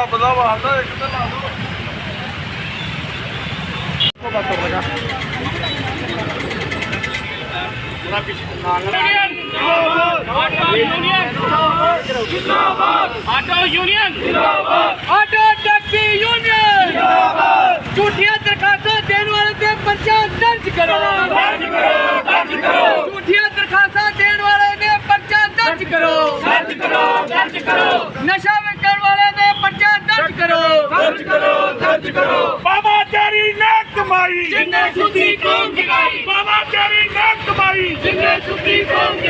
ਰੱਬ ਦਾ ਵਾਸਤਾ ਇੱਕ ਤੇ ਲਾ ਦੋ ਆਟੋ ਯੂਨੀਅਨ ਜਿੰਦਾਬਾਦ ਆਟੋ ਟੈਕਸੀ ਯੂਨੀਅਨ ਜਿੰਦਾਬਾਦ ਝੂਠੀਆਂ ਦਰਖਾਸਤਾਂ ਦੇਣ ਵਾਲੇ ਤੇ ਪਰਚਾ ਦਰਜ ਕਰੋ ਦਰਜ ਕਰੋ ਦਰਜ ਕਰੋ ਝੂਠੀਆਂ ਦਰਖਾਸਤਾਂ ਦੇਣ ਵਾਲੇ ਨੇ ਪਰਚਾ ਦਰਜ ਕਰੋ ਦਰਜ ਕਰੋ ਦਰਜ ਕਰੋ ਨਸ਼ਾ ਵਿਕਣ ਵਾਲੇ ਨੇ ਪਰਚਾ ਦਰਜ ਕਰੋ ਦਰਜ ਕਰੋ ਦਰਜ ਕਰੋ ਬਾਬਾ ਤੇਰੀ ਨਾ ਕਮਾਈ ਜਿੰਨੇ ਸੁਧੀ ਕੌਮ ਜਗਾਈ ਬਾਬਾ ਤੇਰੀ ਨਾ ਕਮਾਈ ਜਿੰਨੇ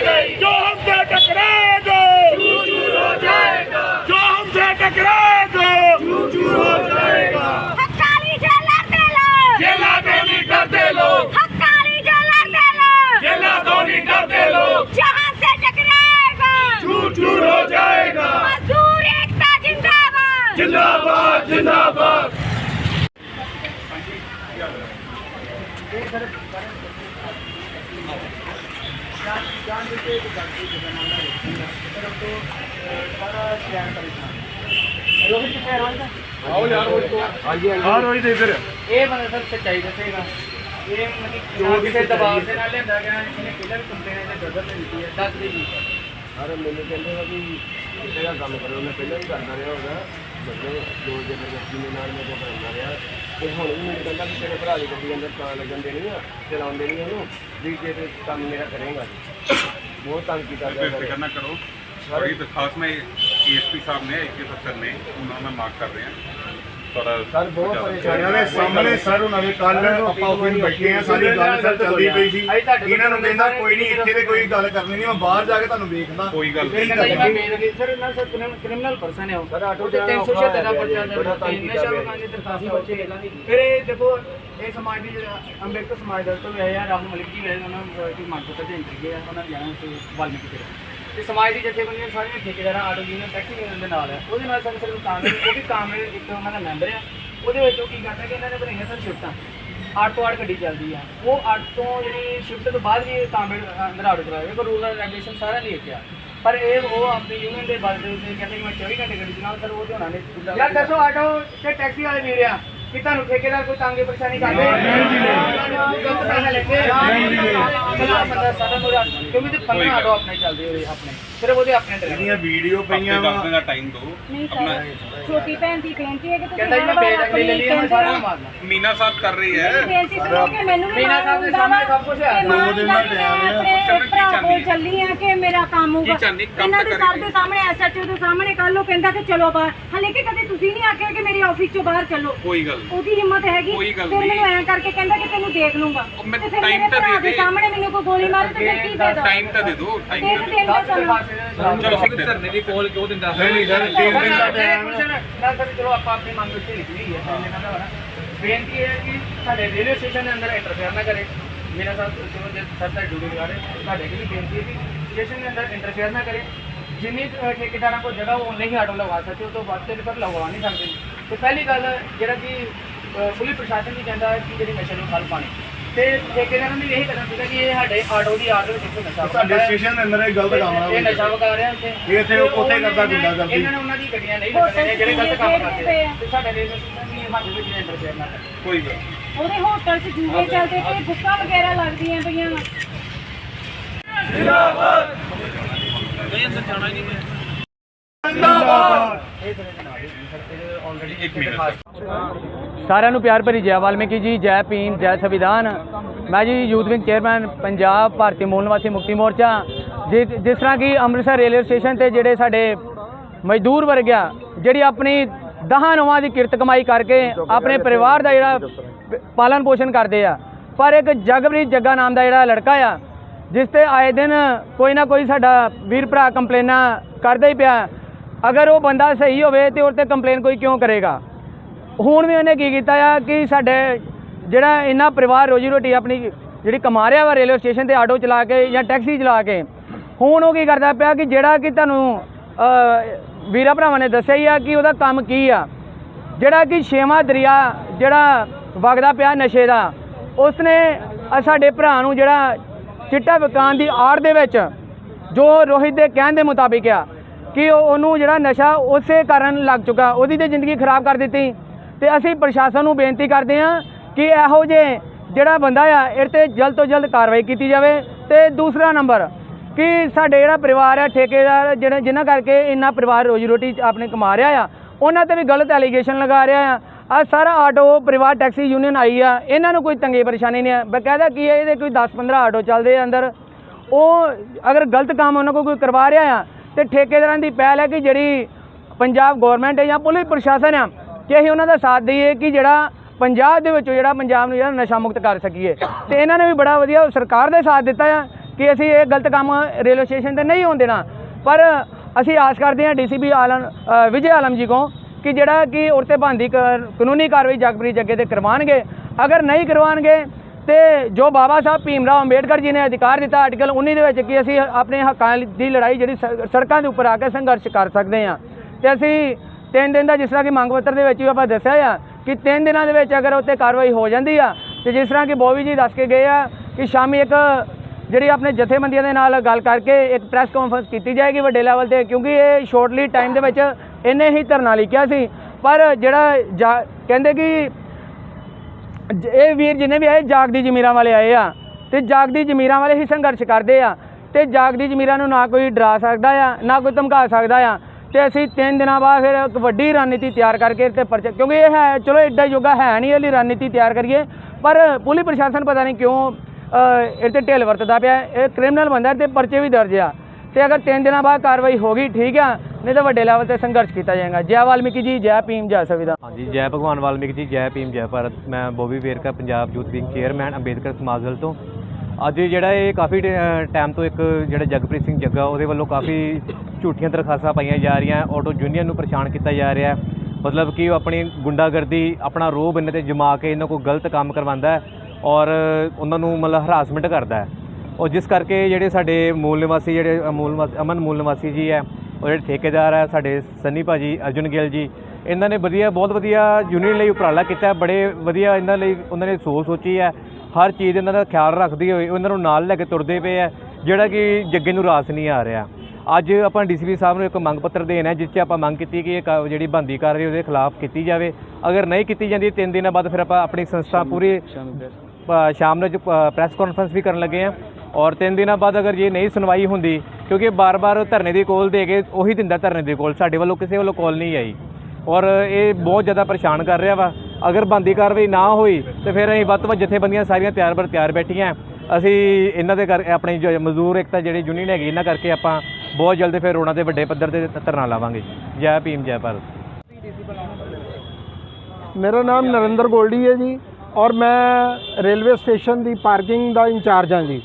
ਇਹ ਬੰਦਾ ਸਰ ਸੱਚਾਈ ਦੱਸੇਗਾ। ਇਹ ਮਤਲਬ ਜੋ ਕਿਸੇ ਦਬਾਅ ਦੇ ਨਾਲ ਲਿਆਂਦਾ ਗਿਆ ਇਹਨੇ ਪਹਿਲਾਂ ਵੀ ਕੰਪਲੇਨ ਇਹਦੇ ਬ੍ਰਦਰ ਨੇ ਦਿੱਤੀ ਹੈ ਦੱਸ ਦੇ ਜੀ। ਅਰੇ ਮੈਨੂੰ ਕਹਿੰਦੇ ਆ ਵੀ ਕਿਸੇ ਦਾ ਕੰਮ ਕਰੋ ਮੈਂ ਪਹਿਲਾਂ ਰਿਹਾ। ਤੇ ਹੁਣ ਵੀ ਮੈਨੂੰ ਕਹਿੰਦਾ ਵੀ ਤੇਰੇ ਭਰਾ ਦੀ ਗੱਡੀ ਅੰਦਰ ਤਾਂ ਲੱਗਣ ਦੇਣੀ ਆ ਚਲਾਉਣ ਦੇਣੀ ਆ ਉਹਨੂੰ ਵੀ ਜੇ ਤੇ ਕੰਮ ਮੇਰਾ ਕਰੇਗਾ ਬਹੁਤ ਤੰਗ ਕੀਤਾ ਗਿਆ फिक्र ना करो बड़ी दरखास्त में एएसपी साहब ने एक अफसर ने उन्होंने मार्क कर रहे हैं ਤੁਹਾਡਾ ਫਿਰ ਦੇਖੋ ਇਹ ਸਮਾਜ ਦੀ ਅੰਬੇਡਕਰ ਸਮਾਜ ਤੋਂ ਹੈ ਯਾਰ ਰਾਹੁਲ ਮਲਿਕ ਜੀ ਨੇ ਉਹਨਾਂ ਨੂੰ ਮੰਗ ਦੇ ਦਿੱਤੇ ਆ ਉਹਨਾਂ ਨੇ ਜਾਣਾ ਤੇ ਵਾਲਮੀਕੀ ਤੇ ਤੇ ਸਮਾਜ ਦੀ ਜਥੇਬੰਦੀਆਂ ਸਾਰੀਆਂ ਠੇਕੇਦਾਰਾਂ ਆਟੋ ਯੂਨੀਅਨ ਟੈਕਸੀ ਯੂਨੀਅਨ ਦੇ ਨਾਲ ਹੈ ਉਹਦੇ ਨਾਲ ਸਾਨੂੰ ਸਿਰਫ ਕਾਂਗਰਸ ਉਹ ਵੀ ਕਾਂਗਰਸ ਇੱਕ ਉਹਨਾਂ ਦਾ ਮੈਂਬਰ ਆ ਉਹਦੇ ਵਿੱਚ ਉਹ ਕੀ ਕਰਦਾ ਕਿ ਇਹਨਾਂ ਨੇ ਬਣਾਈਆਂ ਸਨ ਸ਼ਿਫਟਾਂ ਅੱਠ ਤੋਂ ਅੱਠ ਗੱਡੀ ਚੱਲਦੀ ਆ ਉਹ ਅੱਠ ਤੋਂ ਜਿਹੜੀ ਸ਼ਿਫਟ ਤੋਂ ਬਾਅਦ ਵੀ ਕਾਂਗਰਸ ਅੰਦਰ ਆਟੋ ਚਲਾਵੇ ਕੋਈ ਰੂਲ ਐਂਡ ਰੈਗੂਲੇਸ਼ਨ ਸਾਰਾ ਨਹੀਂ ਇੱਥੇ ਆ ਪਰ ਇਹ ਉਹ ਆਪਣੀ ਯੂਨੀਅਨ ਦੇ ਬਲ ਦੇ ਉੱਤੇ ਕਹਿੰਦੇ ਕਿ ਮੈਂ 24 ਘੰਟੇ ਗੱਡੀ ਚਲਾਉਂ ਸਰ ਉਹ ਤੇ ਹੋਣਾ ਨਹੀਂ ਯਾਰ ਦੱਸੋ ਆਟੋ ਤੇ ਟੈਕਸੀ ਵਾਲੇ ਵੀਰ ਆ ਕਿ ਤੁਹਾਨੂੰ ਠੇਕੇਦਾਰ ਕੋਈ ਤੰਗੇ ਪਰੇਸ਼ਾਨੀ ਕਰਦੇ ਗਲਤ ਪੈਸੇ ਲੈਂਦੇ ਪਹਿਲਾ ਬੰਦਾ ਸਾਰਾ ਨੂੰ ਰੱਖ ਚਲੋ ਬਾਹਰ। ਹਾਲੇ ਤੁਸੀਂ ਨਹੀਂ ਆਖਿਆ ਕਿ ਮੇਰੇ ਆਫਿਸ ਚੋਂ ਬਾਹਰ ਚੱਲੋ। ਉਹਦੀ ਹਿੰਮਤ ਹੈਗੀ। ਕਰਕੇ ਕੋਈ ਗੋਲੀ ਮਾਰੇ ਤੇ ਫਿਰ ਕੀ ਫਾਇਦਾ टाइम तो दे दो टाइम ਤਿੰਨ तो दे ਦਿਨ ਦਾ ਦਸ ਸਮਾਂ ਦਿਨ चलो ठीक है ਦੀ ਕੋਲ ਕਿਉਂ ਦਿੰਦਾ ਨਹੀਂ ਨਹੀਂ ਸਰ ਤਿੰਨ ਦਿਨ ਦਾ ਟਾਈਮ ਨਾ ਸਰ ਚਲੋ ਆਪਾਂ ਆਪਣੀ ਮੰਗ ਉੱਤੇ ਲਿਖੀ ਹੋਈ ਹੈ ਸਰ ਇਹਨਾਂ ਦਾ ਵਾ ਨਾ। ਬੇਨਤੀ ਇਹ ਹੈ ਕਿ ਸਾਡੇ ਰੇਲਵੇ ਸਟੇਸ਼ਨ ਦੇ ਅੰਦਰ ਇੰਟਰਫੇਅਰ ਨਾ ਕਰੇ ਮੇਰਾ ਸਾਹਿਬ ਚਲੋ ਜੇ ਸਰ ਦਾ ਡਿਊਟੀ ਲਗਾ ਰਹੇ ਸਾਡੇ ਕੋਲ ਵੀ ਬੇਨਤੀ ਹੈ ਕਿ ਸਟੇਸ਼ਨ ਦੇ ਅੰਦਰ ਇੰਟਰਫੇਅਰ ਨਾ ਕਰੇ ਜਿੰਨੀ ਅ, ਠੇਕੇਦਾਰਾਂ ਕੋਲ ਜਗ੍ਹਾ ਉਹ ਨਹੀਂ ਆਟੋ ਲਗਾ ਸਕਦੇ ਉਹ ਤੋਂ ਵੱਧ ਤੇ ਸਰ ਲਗਵਾ ਨਹੀਂ ਸਕਦੇ ਤੇ ਪਹਿਲੀ ਗੱਲ ਜਿਹੜਾ ਕਿ ਅ, ਪੁਲਿਸ ਪ੍ਰਸ਼ਾਸਨ ਵੀ ਕਹਿੰਦਾ ਹੈ ਕਿ ਜਿਹੜੀ ਨਸ਼ੇ ਨੂੰ ਖਲ ਪਾਣੀ ਤੇ ਠੇਕੇਦਾਰਾਂ ਨੇ ਵੀ ਇਹੀ ਕਰਨਾ ਸੀਗਾ ਕਿ ਇਹ ਸਾਡੇ ਆਟੋ ਦੀ ਆੜ ਦੇ ਵਿੱਚ ਕੋਈ ਨਸ਼ਾ ਸਾਡੇ ਵਗੈਰਾ ਹੈ। ਸਟੇਸ਼ਨ ਦੇ ਅੰਦਰ ਇਹ ਗਲਤ ਕੰਮ ਨਾ ਇਹ ਹੋਵੇ। ਨਸ਼ਾ ਵਗਾ ਰਿਹਾ ਉੱਥੇ ਇਹ ਇੱਥੇ ਤੇ ਉੱਥੇ ਉਹਨਾਂ ਕਰਦਾ ਨੇ- ਗੁੰਡਾਗਰਦੀ। ਇਹਨਾਂ ਨੇ ਉਹਨਾਂ ਦੀ ਗੱਡੀਆਂ ਨਹੀਂ ਲੱਗਣੀਆਂ ਜਿਹੜੇ ਗਲਤ ਕੰਮ ਕਰਦੇ ਆ। ਤੇ ਸਾਡੇ ਰੇਲਵੇ ਸਟੇਸ਼ਨ ਵੀ ਹੱਥ ਵਿੱਚ ਨੇ ਅੰਦਰ ਨਾ ਕਰੇ ਕੋਈ ਗੱਲ ਨਹੀਂ। ਉਹਦੇ ਹੋਟਲ 'ਚ ਜੂਏ ਚੱਲਦੇ ਤੇ ਬੁੱਕਾਂ ਵਗੈਰਾ ਲੱਗਦੀਆਂ ਪਈਆਂ ਵਾ ਸਾਰਿਆਂ ਨੂੰ ਪਿਆਰ ਭਰੀ ਜੈ ਵਾਲਮੀਕੀ ਜੀ, ਜੈ ਭੀਮ, ਜੈ ਸੰਵਿਧਾਨ। ਮੈਂ ਜੀ ਯੂਥ ਵਿੰਗ ਚੇਅਰਮੈਨ ਪੰਜਾਬ ਭਾਰਤੀ ਮੂਲ ਨਿਵਾਸੀ ਮੁਕਤੀ ਮੋਰਚਾ। ਜਿਸ ਤਰ੍ਹਾਂ ਕਿ ਅੰਮ੍ਰਿਤਸਰ ਰੇਲਵੇ ਸਟੇਸ਼ਨ ਤੇ ਜਿਹੜੇ ਸਾਡੇ ਮਜ਼ਦੂਰ ਵਰਗਿਆ ਜਿਹੜੀ ਆਪਣੀ ਦਹਾਂ ਨਵਾਂ ਦੀ ਕਿਰਤ ਕਮਾਈ ਕਰਕੇ ਆਪਣੇ ਪਰਿਵਾਰ ਦਾ ਜਿਹੜਾ ਪਾਲਣ ਪੋਸ਼ਣ ਕਰਦੇ ਆ, ਪਰ ਇੱਕ ਜਗਪ੍ਰੀਤ ਜੱਗਾ ਨਾਮ ਦਾ ਜਿਹੜਾ ਲੜਕਾ ਆ, ਜਿਸ ਤੇ ਆਏ ਦਿਨ ਕੋਈ ਨਾ ਕੋਈ ਸਾਡਾ ਵੀਰ ਭਰਾ ਕੰਪਲੇਨਾਂ ਕਰਦਾ ਹੀ ਪਿਆ। ਅਗਰ ਉਹ ਬੰਦਾ ਸਹੀ ਹੋਵੇ ਤੇ ਉਹ ਤੇ ਕੰਪਲੇਨ ਕੋਈ ਕਿਉਂ ਕਰੇਗਾ? ਹੁਣ ਵੀ ਉਹਨੇ ਕੀ ਕੀਤਾ ਆ ਕਿ ਸਾਡੇ ਜਿਹੜਾ ਇਹਨਾਂ ਪਰਿਵਾਰ ਰੋਜੀ ਰੋਟੀ ਆਪਣੀ ਜਿਹੜੀ ਕਮਾ ਰਿਹਾ ਵਾ ਰੇਲਵੇ ਸਟੇਸ਼ਨ ਤੇ ਆਟੋ ਚਲਾ ਕੇ ਜਾਂ ਟੈਕਸੀ ਚਲਾ ਕੇ, ਹੁਣ ਉਹ ਕੀ ਕਰਦਾ ਪਿਆ ਕਿ ਜਿਹੜਾ ਕਿ ਤੁਹਾਨੂੰ ਵੀਰਾ ਭਰਾਵਾਂ ਨੇ ਦੱਸਿਆ ਹੀ ਆ ਕਿ ਉਹਦਾ ਕੰਮ ਕੀ ਆ। ਜਿਹੜਾ ਕਿ ਛੇਵਾਂ ਦਰਿਆ ਜਿਹੜਾ ਵਗਦਾ ਪਿਆ ਨਸ਼ੇ ਦਾ, ਉਸਨੇ ਅ ਸਾਡੇ ਭਰਾ ਨੂੰ ਜਿਹੜਾ ਚਿੱਟਾ ਵਿਕਾਨ ਦੀ ਆੜ ਦੇ ਵਿੱਚ ਜੋ ਰੋਹਿਤ ਦੇ ਕਹਿਣ ਦੇ ਮੁਤਾਬਿਕ ਆ ਕਿ ਉਹਨੂੰ ਜਿਹੜਾ ਨਸ਼ਾ ਉਸੇ ਕਾਰਨ ਲੱਗ ਚੁੱਕਾ, ਉਹਦੀ ਤੇ ਜ਼ਿੰਦਗੀ ਖਰਾਬ ਕਰ ਦਿੱਤੀ। ਤੇ ਅਸੀਂ ਪ੍ਰਸ਼ਾਸਨ ਨੂੰ ਬੇਨਤੀ ਕਰਦੇ ਹਾਂ ਕਿ ਇਹੋ ਜੇ ਜਿਹੜਾ ਬੰਦਾ ਆ ਇਹ ਤੇ ਜਲਦ ਤੋਂ ਜਲਦ ਕਾਰਵਾਈ ਕੀਤੀ ਜਾਵੇ। ਤੇ ਦੂਸਰਾ ਨੰਬਰ, ਕਿ ਸਾਡੇ ਜਿਹੜਾ ਪਰਿਵਾਰ ਆ, ਠੇਕੇਦਾਰ ਜਿਹੜੇ, ਜਿਨ੍ਹਾਂ ਕਰਕੇ ਇੰਨਾ ਪਰਿਵਾਰ ਰੋਜੀ ਰੋਟੀ ਆਪਣੇ ਕਮਾ ਰਿਹਾ ਆ, ਉਹਨਾਂ ਤੇ ਵੀ ਗਲਤ ਐਲੀਗੇਸ਼ਨ ਲਗਾ ਰਿਹਾ ਆ। ਆ ਸਾਰਾ ਆਟੋ, ਪਰਿਵਾਰ ਟੈਕਸੀ ਯੂਨੀਅਨ ਆਈ ਆ, ਇਹਨਾਂ ਨੂੰ ਕੋਈ ਤੰਗੀ ਪਰੇਸ਼ਾਨੀ ਨਹੀਂ ਹੈ ਬਕਾਇਦਾ ਕੀ ਹੈ ਇਹਦੇ ਕੋਈ 10 15 ਆਟੋ ਚੱਲਦੇ ਆ ਅੰਦਰ। ਉਹ ਅਗਰ ਗਲਤ ਕੰਮ ਉਹਨਾਂ ਕੋਲ ਕੋਈ ਕਰਵਾ ਰਿਹਾ ਆ, ਤੇ ਠੇਕੇਦਾਰਾਂ ਦੀ ਪਹਿਲ ਹੈ ਕਿ ਜਿਹੜੀ ਪੰਜਾਬ ਗਵਰਨਮੈਂਟ ਹੈ ਜਾਂ ਪੁਲਿਸ ਪ੍ਰਸ਼ਾਸਨ ਆ ਕਿ ਅਸੀਂ ਉਹਨਾਂ ਦਾ ਸਾਥ ਦਈਏ ਕਿ ਜਿਹੜਾ ਪੰਜਾਬ ਦੇ ਵਿੱਚੋਂ ਜਿਹੜਾ ਪੰਜਾਬ ਨੂੰ ਜਿਹੜਾ ਨਸ਼ਾ ਮੁਕਤ ਕਰ ਸਕੀਏ। ਤੇ ਇਹਨਾਂ ਨੇ ਵੀ ਬੜਾ ਵਧੀਆ ਸਰਕਾਰ ਦੇ ਸਾਥ ਦਿੱਤਾ ਆ ਕਿ ਅਸੀਂ ਇਹ ਗਲਤ ਕੰਮ ਰੇਲਵੇ ਸਟੇਸ਼ਨ ਤੇ ਨਹੀਂ ਹੋਣ ਦੇਣਾ। ਪਰ ਅਸੀਂ ਆਸ ਕਰਦੇ ਹਾਂ ਡੀਸੀਪੀ ਆਲਮ ਵਿਜੇ ਆਲਮ ਜੀ ਕੋ ਕਿ ਜਿਹੜਾ ਕਿ ਉਰਤੇ ਬੰਦੀ ਕਾਨੂੰਨੀ ਕਾਰਵਾਈ ਜਗਪ੍ਰੀਤ ਜੱਗੇ ਤੇ ਕਰਵਾਉਣਗੇ। ਅਗਰ ਨਹੀਂ ਕਰਵਾਉਣਗੇ, ਤੇ ਜੋ ਬਾਬਾ ਸਾਹਿਬ ਭੀਮਰਾਓ ਅੰਬੇਡਕਰ ਜੀ ਨੇ ਅਧਿਕਾਰ ਦਿੱਤਾ ਆਰਟੀਕਲ 19 ਦੇ ਵਿੱਚ ਕਿ ਅਸੀਂ ਆਪਣੇ ਹੱਕਾਂ ਦੀ ਲੜਾਈ ਜਿਹੜੀ ਸ- ਸੜਕਾਂ ਦੇ ਉੱਪਰ ਆ ਕੇ ਸੰਘਰਸ਼ ਕਰ ਸਕਦੇ ਹਾਂ। ਤੇ ਅਸੀਂ ਤਿੰਨ ਦਿਨ ਦਾ ਜਿਸ ਤਰ੍ਹਾਂ ਕਿ ਮੰਗ ਪੱਤਰ ਦੇ ਵਿੱਚ ਵੀ ਆਪਾਂ ਦੱਸਿਆ ਆ ਕਿ ਤਿੰਨ ਦਿਨਾਂ ਦੇ ਵਿੱਚ ਅਗਰ ਉੱਤੇ ਕਾਰਵਾਈ ਹੋ ਜਾਂਦੀ ਆ, ਤੇ ਜਿਸ ਤਰ੍ਹਾਂ ਕਿ ਬੋਵੀ ਜੀ ਦੱਸ ਕੇ ਗਏ ਆ ਕਿ ਸ਼ਾਮੀ ਇੱਕ ਜਿਹੜੀ ਆਪਣੇ ਜਥੇਬੰਦੀਆਂ ਦੇ ਨਾਲ ਗੱਲ ਕਰਕੇ ਇੱਕ ਪ੍ਰੈਸ ਕਾਨਫਰੰਸ ਕੀਤੀ ਜਾਏਗੀ ਵੱਡੇ ਲੈਵਲ ਤੇ, ਕਿਉਂਕਿ ਇਹ ਸ਼ੋਰਟਲੀ ਟਾਈਮ ਦੇ ਵਿੱਚ ਇਹਨੇ ਹੀ ਧਰਨਾ ਲਿਖਿਆ ਸੀ। ਪਰ ਜਿਹੜਾ ਜਾ- ਕਹਿੰਦੇ ਕਿ ਜ- ਇਹ ਵੀਰ ਜਿੰਨੇ ਵੀ ਆਏ, ਜਾਗਦੀ ਜ਼ਮੀਰਾਂ ਵਾਲੇ ਆਏ ਆ, ਤੇ ਜਾਗਦੀ ਜ਼ਮੀਰਾਂ ਵਾਲੇ ਹੀ ਸੰਘਰਸ਼ ਕਰਦੇ ਆ, ਤੇ ਜਾਗਦੀ ਜ਼ਮੀਰਾਂ ਨੂੰ ਨਾ ਕੋਈ ਡਰਾ ਸਕਦਾ ਆ, ਨਾ ਕੋਈ ਧਮਕਾ ਸਕਦਾ ਆ ਤੇ ਅਸੀਂ ਤਿੰਨ ਦਿਨਾਂ ਬਾਅਦ ਫਿਰ ਇੱਕ ਵੱਡੀ ਰਣਨੀਤੀ ਤਿਆਰ ਕਰਕੇ ਤੇ ਪਰਚਾ ਕਿਉਂਕਿ ਇਹ ਹੈ ਚਲੋ ਐਡਾ ਯੋਗਾ ਹੈ ਨਹੀਂ ਇਹਦੀ ਰਣਨੀਤੀ ਤਿਆਰ ਕਰੀਏ ਪਰ ਪੁਲਿਸ ਪ੍ਰਸ਼ਾਸਨ ਪਤਾ ਨਹੀਂ ਕਿਉਂ ਅ, ਇਹ ਤੇ ਢਿੱਲ ਵਰਤਦਾ ਪਿਆ। ਇਹ ਕ੍ਰਿਮੀਨਲ ਬੰਦਾ ਤੇ ਪਰਚੇ ਵੀ ਦਰਜ ਆ। ਤੇ ਅਗਰ ਤਿੰਨ ਦਿਨਾਂ ਬਾਅਦ ਕਾਰਵਾਈ ਹੋ ਗਈ ਠੀਕ ਆ ਨਹੀਂ ਤਾਂ ਵੱਡੇ ਲੈਵਲ ਤੇ ਸੰਘਰਸ਼ ਕੀਤਾ ਜਾਏਗਾ। ਜੈ ਵਾਲਮੀਕੀ ਜੀ ਜੈ ਭੀਮ ਜੈ ਸੰਵਿਧਾਨ। ਹਾਂਜੀ ਜੈ ਭਗਵਾਨ ਵਾਲਮੀਕੀ ਜੀ ਜੈ ਭੀਮ ਜੈ ਭਾਰਤ। ਮੈਂ Bobby Verka Punjab youth wing chairman Ambedkar ਸਮਾਜ ਤੋਂ। ਅੱਜ ਜਿਹੜਾ ਇਹ ਕਾਫੀ ਟਾਈਮ ਤੋਂ ਇੱਕ ਜਿਹੜਾ ਜਗਪ੍ਰੀਤ ਸਿੰਘ ਜੱਗਾ, ਉਹਦੇ ਵੱਲੋਂ ਕਾਫੀ ਝੂਠੀਆਂ ਦਰਖਾਸਤਾਂ ਪਾਈਆਂ ਜਾ ਰਹੀਆਂ ਆਟੋ ਯੂਨੀਅਨ ਨੂੰ ਪਰੇਸ਼ਾਨ ਕੀਤਾ ਜਾ ਰਿਹਾ ਮਤਲਬ ਕਿ ਉਹ ਆਪਣੀ ਗੁੰਡਾਗਰਦੀ, ਆਪਣਾ ਰੋਹ ਬੰਨੇ ਤੇ ਜਮਾ ਕੇ ਇਹਨਾਂ ਕੋਲ ਗਲਤ ਕੰਮ ਕਰਵਾਉਂਦਾ ਹੈ ਔਰ ਉਹਨਾਂ ਨੂੰ ਮਤਲਬ ਹਰਾਸਮੈਂਟ ਕਰਦਾ ਹੈ। ਔਰ ਜਿਸ ਕਰਕੇ ਜਿਹੜੇ ਸਾਡੇ ਮੂਲ ਨਿਵਾਸੀ, ਜਿਹੜੇ ਮੂਲ ਅਮਨ ਮੂਲ ਨਿਵਾਸੀ ਜੀ ਹੈ ਔਰ ਜਿਹੜੇ ਠੇਕੇਦਾਰ ਹੈ, ਸਾਡੇ ਸੰਨੀ ਭਾਜੀ, ਅਰਜੁਨ ਗਿੱਲ ਜੀ, ਇਹਨਾਂ ਨੇ ਵਧੀਆ, ਬਹੁਤ ਵਧੀਆ ਯੂਨੀਅਨ ਲਈ ਉਪਰਾਲਾ ਕੀਤਾ ਬੜੇ ਵਧੀਆ ਇਹਨਾਂ ਲਈ, ਉਹਨਾਂ ਨੇ ਸੋਚ ਸੋਚੀ ਹੈ। ਹਰ ਚੀਜ਼ ਇਹਨਾਂ ਦਾ ਖਿਆਲ ਰੱਖਦੇ ਹੋਏ ਉਹਨਾਂ ਨੂੰ ਨਾਲ ਲੈ ਕੇ ਤੁਰਦੇ ਪਏ ਹੈ ਜਿਹੜਾ ਕਿ ਜੱਗੇ ਨੂੰ ਰਾਸ ਨਹੀਂ ਆ ਰਿਹਾ। ਅੱਜ ਆਪਾਂ ਡੀਸੀਪੀ ਸਾਹਿਬ ਨੂੰ ਇੱਕ ਮੰਗ ਪੱਤਰ ਦੇਣਾ ਜਿਸ 'ਚ ਆਪਾਂ ਮੰਗ ਕੀਤੀ ਕਿ ਇਹ ਜਿਹੜੀ ਬੰਦੀ ਕਰ ਰਹੀ ਉਹਦੇ ਖਿਲਾਫ ਕੀਤੀ ਜਾਵੇ। ਅਗਰ ਨਹੀਂ ਕੀਤੀ ਜਾਂਦੀ ਤਿੰਨ ਦਿਨਾਂ ਬਾਅਦ ਫਿਰ ਆਪਾਂ ਆਪਣੀ ਸੰਸਥਾ ਪੂਰੀ ਸ਼ਾਮ ਨੂੰ ਪ੍ਰੈਸ ਕਾਨਫਰੰਸ ਵੀ ਕਰਨ ਲੱਗੇ ਆ ਔਰ ਤਿੰਨ ਦਿਨਾਂ ਬਾਅਦ ਅਗਰ ਜੇ ਨਹੀਂ ਸੁਣਵਾਈ ਹੁੰਦੀ ਕਿਉਂਕਿ ਬਾਰ-ਬਾਰ ਧਰਨੇ ਦੀ ਕੋਲ ਦੇ ਕੇ ਉਹੀ ਦਿੰਦਾ ਧਰਨੇ ਦੀ ਕੋਲ ਸਾਡੇ ਵੱਲੋਂ ਕਿਸੇ ਵੱਲੋਂ ਕੋਲ ਨਹੀਂ ਆਈ। ਔਰ ਇਹ ਬਹੁਤ ਜ਼ਿਆਦਾ ਪਰੇਸ਼ਾਨ ਕਰ ਰਿਹਾ ਵਾ। ਅਗਰ ਬੰਦੀ ਕਾਰਵਾਈ ਨਾ ਹੋਈ ਤੇ ਫਿਰ ਅਸੀਂ ਵੱਧ ਤੋਂ ਵੱਧ ਜਥੇਬੰਦੀਆਂ ਸਾਰੀਆਂ ਤਿਆਰ ਬਰ ਤਿਆਰ ਬੈਠੀਆਂ। ਅਸੀਂ ਇਹਨਾਂ ਦੇ ਕਰ ਆਪਣੀ ਜੋ ਮਜ਼ਦੂਰ ਏਕਤਾ ਜਿਹੜੀ ਯੂਨੀਅਨ ਹੈਗੀ, ਇਹਨਾਂ ਕਰਕੇ ਆਪਾਂ ਬਹੁਤ ਜਲਦੀ ਫਿਰ ਰੋਣਾ ਦੇ ਵੱਡੇ ਪੱਧਰ ਤੇ ਧਰਨਾ ਲਾਵਾਂਗੇ। ਜੈ ਭੀਮ, ਜੈ ਭਾਰਤ। ਮੇਰਾ ਨਾਮ ਨਰਿੰਦਰ ਗੋਲਡੀ ਹੈ ਜੀ ਔਰ ਮੈਂ ਰੇਲਵੇ ਸਟੇਸ਼ਨ ਦੀ ਪਾਰਕਿੰਗ ਦਾ ਇੰਚਾਰਜ ਹਾਂ ਜੀ।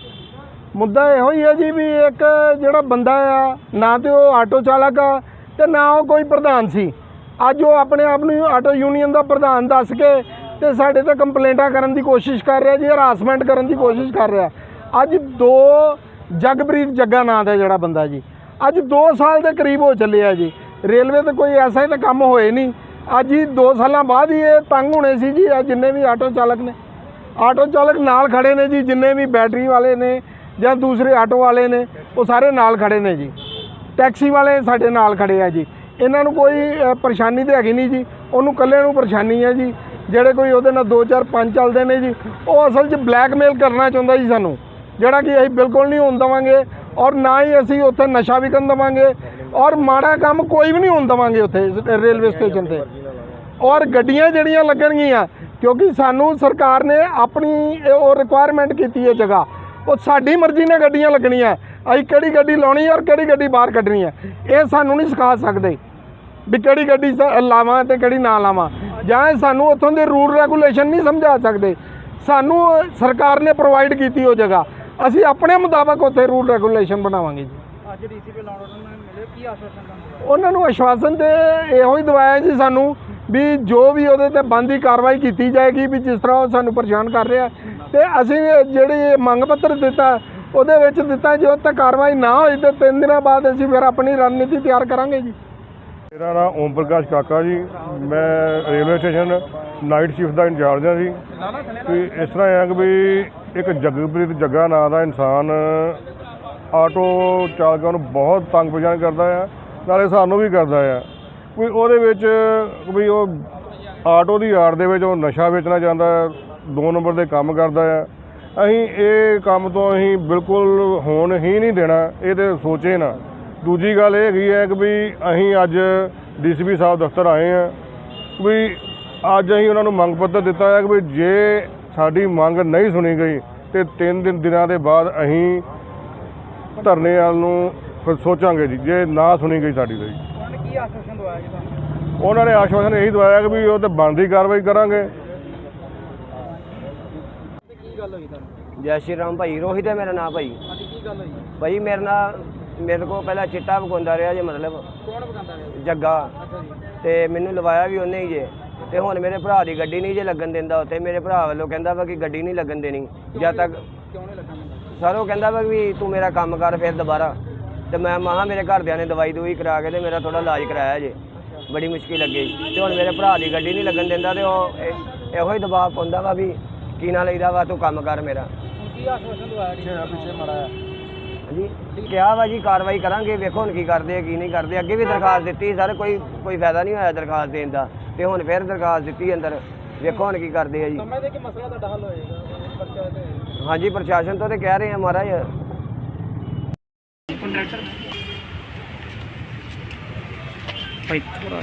ਮੁੱਦਾ ਇਹੋ ਹੀ ਹੈ ਜੀ ਵੀ ਇੱਕ ਜਿਹੜਾ ਬੰਦਾ ਆ, ਨਾ ਤੇ ਉਹ ਆਟੋ ਚਾਲਕ ਆ ਤੇ ਨਾ ਉਹ ਕੋਈ ਪ੍ਰਧਾਨ ਸੀ। ਅੱਜ ਉਹ ਆਪਣੇ ਆਪ ਨੂੰ ਆਟੋ ਯੂਨੀਅਨ ਦਾ ਪ੍ਰਧਾਨ ਦੱਸ ਕੇ ਤੇ ਸਾਡੇ ਤੇ ਕੰਪਲੇਂਟਾਂ ਕਰਨ ਦੀ ਕੋਸ਼ਿਸ਼ ਕਰ ਰਿਹਾ ਜੀ, ਹਰਾਸਮੈਂਟ ਕਰਨ ਦੀ ਕੋਸ਼ਿਸ਼ ਕਰ ਰਿਹਾ। ਅੱਜ ਦੋ ਜਗਪ੍ਰੀਤ ਜੱਗਾ ਨਾਂ ਦਾ ਜਿਹੜਾ ਬੰਦਾ ਜੀ, ਅੱਜ 2 ਸਾਲ ਦੇ ਕਰੀਬ ਹੋ ਚੱਲੇ ਆ ਜੀ। ਰੇਲਵੇ ਤੇ ਕੋਈ ਐਸਾ ਹੀ ਤਾਂ ਕੰਮ ਹੋਏ ਨਹੀਂ। ਅੱਜ ਹੀ 2 ਸਾਲਾਂ ਬਾਅਦ ਹੀ ਇਹ ਤੰਗ ਹੋਣੇ ਸੀ ਜੀ ਜਿੰਨੇ ਵੀ ਆਟੋ ਚਾਲਕ ਨੇ। ਆਟੋ ਚਾਲਕ ਨਾਲ ਖੜੇ ਨੇ ਜੀ, ਜਿੰਨੇ ਵੀ ਬੈਟਰੀ ਵਾਲੇ ਨੇ ਜਾਂ ਦੂਸਰੇ ਆਟੋ ਵਾਲੇ ਨੇ, ਉਹ ਸਾਰੇ ਨਾਲ ਖੜੇ ਨੇ ਜੀ। ਟੈਕਸੀ ਵਾਲੇ ਸਾਡੇ ਨਾਲ ਖੜੇ ਆ ਜੀ। ਇਹਨਾਂ ਨੂੰ ਕੋਈ ਪਰੇਸ਼ਾਨੀ ਤੇ ਹੈਗੀ ਨਹੀਂ ਜੀ। ਉਹਨੂੰ ਇਕੱਲੇ ਨੂੰ ਪਰੇਸ਼ਾਨੀ ਹੈ ਜੀ। ਜਿਹੜੇ ਕੋਈ ਉਹਦੇ ਨਾਲ 2 4 5 ਚੱਲਦੇ ਨੇ ਜੀ। ਉਹ ਅਸਲ 'ਚ ਬਲੈਕਮੇਲ ਕਰਨਾ ਚਾਹੁੰਦਾ ਜੀ ਸਾਨੂੰ। ਜਿਹੜਾ ਕਿ ਅਸੀਂ ਬਿਲਕੁਲ ਨਹੀਂ ਹੋਣ ਦੇਵਾਂਗੇ ਔਰ ਨਾ ਹੀ ਅਸੀਂ ਉੱਥੇ ਨਸ਼ਾ ਵਿਕਣ ਦੇਵਾਂਗੇ ਔਰ ਮਾੜਾ ਕੰਮ ਕੋਈ ਵੀ ਨਹੀਂ ਹੋਣ ਦੇਵਾਂਗੇ ਉੱਥੇ ਰੇਲਵੇ ਸਟੇਸ਼ਨ ਤੇ। ਔਰ ਗੱਡੀਆਂ ਜਿਹੜੀਆਂ ਲੱਗਣਗੀਆਂ, ਕਿਉਂਕਿ ਸਾਨੂੰ ਸਰਕਾਰ ਨੇ ਆਪਣੀ ਉਹ ਰਿਕੁਆਇਰਮੈਂਟ ਕੀਤੀ ਹੈ ਜਗ੍ਹਾ। ਉਹ ਸਾਡੀ ਮਰਜ਼ੀ ਨਾਲ ਗੱਡੀਆਂ ਲੱਗਣੀਆਂ। ਅਸੀਂ ਕਿਹੜੀ ਗੱਡੀ ਲਾਉਣੀ ਹੈ ਔਰ ਕਿਹੜੀ ਗੱਡੀ ਬਾਹਰ ਕੱਢਣੀ ਹੈ? ਇਹ ਸਾਨੂੰ ਨਹੀਂ ਸਿਖਾ ਸਕਦੇ ਵੀ ਕਿਹੜੀ ਗੱਡੀ ਸ- ਲਾਵਾਂ ਤੇ ਕਿਹੜੀ ਨਾ ਲਾਵਾਂ। ਜਾਂ ਇਹ ਸਾਨੂੰ ਉੱਥੋਂ ਦੇ ਰੂਲ ਰੈਗੂਲੇਸ਼ਨ ਨਹੀਂ ਸਮਝਾ ਸਕਦੇ। ਸਾਨੂੰ ਸਰਕਾਰ ਨੇ ਪ੍ਰੋਵਾਈਡ ਕੀਤੀ ਉਹ ਜਗ੍ਹਾ। ਅਸੀਂ ਆਪਣੇ ਮੁਤਾਬਕ ਉੱਥੇ ਰੂਲ ਰੈਗੂਲੇਸ਼ਨ ਬਣਾਵਾਂਗੇ ਜੀ। ਅੱਜ ਡੀਸੀਪੀ ਲਾਉਣ ਨੂੰ ਮਿਲੇ ਕੀ ਆਸ਼ਵਾਸਨ ਤੁਹਾਨੂੰ ਉਹਨਾਂ ਨੂੰ ਆਸ਼ਵਾਸਨ ਤੇ ਇਹੋ ਹੀ ਦਵਾਇਆ ਜੀ ਸਾਨੂੰ ਵੀ ਜੋ ਵੀ ਉਹਦੇ ਤੇ ਬੰਦੀ ਕਾਰਵਾਈ ਕੀਤੀ ਜਾਏਗੀ ਵੀ ਜਿਸ ਤਰ੍ਹਾਂ ਉਹ ਸਾਨੂੰ ਪਰੇਸ਼ਾਨ ਕਰ ਰਿਹਾ। ਤੇ ਅਸੀਂ ਜਿਹੜੀ ਇਹ ਮੰਗ ਪੱਤਰ ਦਿੱਤਾ ਉਹਦੇ ਵਿੱਚ ਦਿੱਤਾ ਜਦੋਂ ਤੱਕ ਕਾਰਵਾਈ ਨਾ ਹੋਈ ਤੇ ਤਿੰਨ ਦਿਨਾਂ ਬਾਅਦ ਅਸੀਂ ਫਿਰ ਆਪਣੀ ਰਣਨੀਤੀ ਤਿਆਰ ਕਰਾਂਗੇ ਜੀ। ਮੇਰਾ ਨਾਮ ਓਮ ਪ੍ਰਕਾਸ਼ ਕਾਕਾ ਜੀ। ਮੈਂ ਰੇਲਵੇ ਸਟੇਸ਼ਨ ਨਾਈਟ ਸ਼ਿਫਟ ਦਾ ਇੰਚਾਰਜ ਹਾਂ ਜੀ। ਵੀ ਇਸ ਤਰ੍ਹਾਂ ਹੈ ਕਿ ਵੀ ਇੱਕ ਜਗਪ੍ਰੀਤ ਜੱਗਾ ਨਾਂ ਦਾ ਇਨਸਾਨ ਆਟੋ ਚਾਲਕਾਂ ਨੂੰ ਬਹੁਤ ਤੰਗ ਪਰੇਸ਼ਾਨ ਕਰਦਾ ਆ, ਨਾਲੇ ਸਾਨੂੰ ਵੀ ਕਰਦਾ ਆ। ਕੋਈ ਉਹਦੇ ਵਿੱਚ ਵੀ ਉਹ ਆਟੋ ਦੀ ਆੜ ਦੇ ਵਿੱਚ ਉਹ ਨਸ਼ਾ ਵੇਚਣਾ ਚਾਹੁੰਦਾ ਹੈ ਦੋ ਨੰਬਰ ਦੇ ਕੰਮ ਕਰਦਾ ਆ। ਅਸੀਂ ਇਹ ਕੰਮ ਤੋਂ ਅਸੀਂ ਬਿਲਕੁਲ ਹੋਣ ਹੀ ਨਹੀਂ ਦੇਣਾ ਇਹ ਤੇ ਸੋਚੇ ਨਾ। ਦੂਜੀ ਗੱਲ ਇਹ ਹੈਗੀ ਹੈ ਕਿ ਵੀ ਅਸੀਂ ਅੱਜ ਡੀਸੀਪੀ ਸਾਹਿਬ ਦਫ਼ਤਰ ਆਏ ਆ ਵੀ ਅੱਜ ਅਸੀਂ ਉਹਨਾਂ ਨੂੰ ਮੰਗ ਪੱਤਰ ਦਿੱਤਾ ਹੈ ਕਿ ਵੀ ਜੇ ਸਾਡੀ ਮੰਗ ਨਹੀਂ ਸੁਣੀ ਗਈ ਤੇ ਤਿੰਨ ਦਿਨ ਦਿਨਾਂ ਦੇ ਬਾਅਦ ਅਸੀਂ ਧਰਨੇ ਵਾਲ ਨੂੰ ਫਿਰ ਸੋਚਾਂਗੇ ਜੀ ਜੇ ਨਾ ਸੁਣੀ ਗਈ ਸਾਡੀ ਤਾਂ ਉਹਨਾਂ ਨੇ ਕੀ ਆਸ਼ਵਾਸਨ ਦਵਾਇਆ ਜੀ ਤੁਹਾਨੂੰ? ਉਹਨਾਂ ਨੇ ਆਸ਼ਵਾਸਨ ਇਹੀ ਦਵਾਇਆ ਕਿ ਵੀ ਉਹ ਤੇ ਬਣਦੀ ਕਾਰਵਾਈ ਕਰਾਂਗੇ। ਗੱਲ ਹੋਈ ਤੁਹਾਨੂੰ? ਜੈ ਸ਼੍ਰੀ ਰਾਮ ਭਾਈ ਰੋਹਿਤ ਹੈ ਮੇਰਾ ਨਾਮ ਭਾਈ। ਅੱਜ ਕੀ ਗੱਲ ਹੋਈ? ਭਾਈ ਮੇਰੇ ਨਾਲ ਮੇਰੇ ਕੋਲ ਪਹਿਲਾਂ ਚਿੱਟਾ ਵਗਾਉਂਦਾ ਰਿਹਾ ਜੇ ਮਤਲਬ। ਕੌਣ ਬਗਾਉਂਦਾ ਰਿਹਾ? ਜੱਗਾ। ਅੱਛਾ ਜੀ। ਤੇ ਮੈਨੂੰ ਲਵਾਇਆ ਵੀ ਉਹਨੇ ਹੀ ਜੇ। ਤੇ ਹੁਣ ਮੇਰੇ ਭਰਾ ਦੀ ਗੱਡੀ ਨਹੀਂ ਜੇ ਲੱਗਣ ਦਿੰਦਾ ਉੱਥੇ। ਮੇਰੇ ਭਰਾ ਵੱਲੋਂ ਕਹਿੰਦਾ ਵਾ ਕਿ ਗੱਡੀ ਨਹੀਂ ਲੱਗਣ ਦੇਣੀ। ਜਦ ਤੱਕ ਕਿਉਂ ਨਹੀਂ ਲੱਗਣ ਦਿੰਦਾ? ਸਰ ਉਹ ਕਹਿੰਦਾ ਵਾ ਵੀ ਤੂੰ ਮੇਰਾ ਕੰਮ ਕਰ ਫਿਰ ਦੁਬਾਰਾ। ਤੇ ਮੈਂ ਮਹਾ ਮੇਰੇ ਘਰਦਿਆਂ ਨੇ ਦਵਾਈ ਦੂਈ ਕਰਾ ਕੇ ਤੇ ਮੇਰਾ ਥੋੜਾ ਇਲਾਜ ਕਰਾਇਆ ਜੇ। ਬੜੀ ਮੁਸ਼ਕਿਲ ਲੱਗੀ। ਤੇ ਹੁਣ ਮੇਰੇ ਭਰਾ ਦੀ ਗੱਡੀ ਨਹੀਂ ਲੱਗਣ ਦਿੰਦਾ ਤੇ ਉਹ ਇਹ- ਇਹੋ ਹੀ ਦਬਾਅ ਪਾਉਂਦਾ ਵਾ ਵੀ ਕੀ ਨਾ ਲਈਦਾ ਵਾ? ਤੂੰ ਕੰਮ ਕਰ ਮੇਰਾ। ਕੀ ਆਸ਼ਵਾਸਨ ਦਵਾਇਆ ਜੀ ਪਿੱਛੇ ਮੜਾ ਹਾਂਜੀ? ਕਿਹਾ ਵਾ ਜੀ ਕਾਰਵਾਈ ਕਰਾਂਗੇ ਵੇਖੋ ਹੁਣ ਕੀ ਕਰਦੇ ਆ ਕੀ ਨਹੀਂ ਕਰਦੇ। ਅੱਗੇ ਵੀ ਦਰਖਾਸਤ ਦਿੱਤੀ ਸਰ ਕੋਈ ਕੋਈ ਫਾਇਦਾ ਨਹੀਂ ਹੋਇਆ ਦਰਖਾਸਤ ਦੇਣ ਦਾ। ਤੇ ਹੁਣ ਫਿਰ ਦਰਖਾਸਤ ਦਿੱਤੀ ਅੰਦਰ। ਵੇਖੋ ਹੁਣ ਕੀ ਕਰਦੇ ਆ ਜੀ। ਸਮਝਦੇ ਕਿ ਮਸਲਾ ਤੁਹਾਡਾ ਹੱਲ ਹੋਏਗਾ? ਪਰਚਾ ਤੇ ਹਾਂਜੀ ਪ੍ਰਸ਼ਾਸਨ ਤੋਂ ਤੇ ਕਹਿ ਰਹੇ ਆ ਮਹਾਰਾਜ। ਕੰਟਰੈਕਟਰ ਭਾਈ ਥੋੜਾ